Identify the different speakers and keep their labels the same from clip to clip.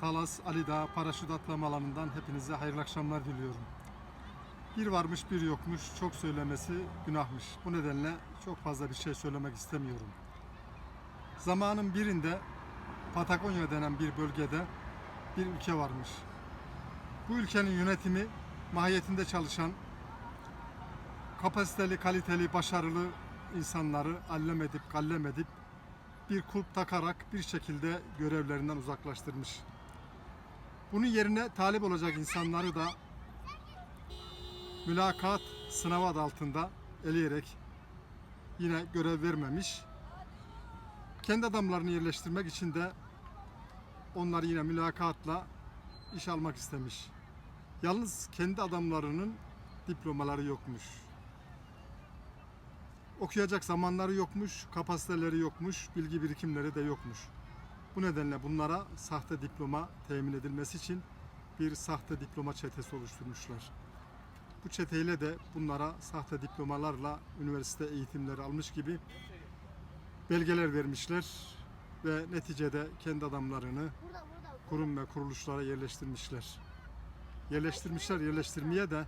Speaker 1: Talas Ali Dağı paraşüt atlama alanından hepinize hayırlı akşamlar diliyorum. Bir varmış bir yokmuş çok söylemesi günahmış. Bu nedenle çok fazla bir şey söylemek istemiyorum. Zamanın birinde Patagonya denen bir bölgede bir ülke varmış. Bu ülkenin yönetimi mahiyetinde çalışan kapasiteli, kaliteli, başarılı insanları allem edip gallem edip bir kulp takarak bir şekilde görevlerinden uzaklaştırmış. Bunun yerine talip olacak insanları da mülakat sınavı adı altında eleyerek yine görev vermemiş. Kendi adamlarını yerleştirmek için de onları yine mülakatla iş almak istemiş. Yalnız kendi adamlarının diplomaları yokmuş. Okuyacak zamanları yokmuş, kapasiteleri yokmuş, bilgi birikimleri de yokmuş. Bu nedenle bunlara sahte diploma temin edilmesi için bir sahte diploma çetesi oluşturmuşlar. Bu çeteyle de bunlara sahte diplomalarla üniversite eğitimleri almış gibi belgeler vermişler ve neticede kendi adamlarını kurum ve kuruluşlara yerleştirmişler. Yerleştirmişler, yerleştirmeye de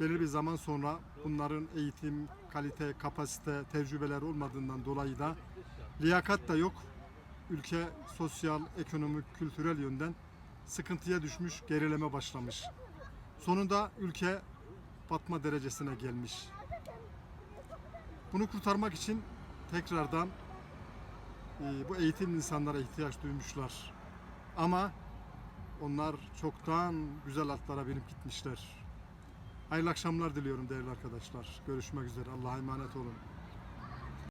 Speaker 1: belirli bir zaman sonra bunların eğitim, kalite, kapasite, tecrübeler olmadığından dolayı da liyakat da yok. Ülke sosyal, ekonomik, kültürel yönden sıkıntıya düşmüş, gerileme başlamış. Sonunda ülke batma derecesine gelmiş. Bunu kurtarmak için tekrardan e, bu eğitim insanlara ihtiyaç duymuşlar. Ama onlar çoktan güzel atlara binip gitmişler. Hayırlı akşamlar diliyorum değerli arkadaşlar. Görüşmek üzere. Allah'a emanet olun.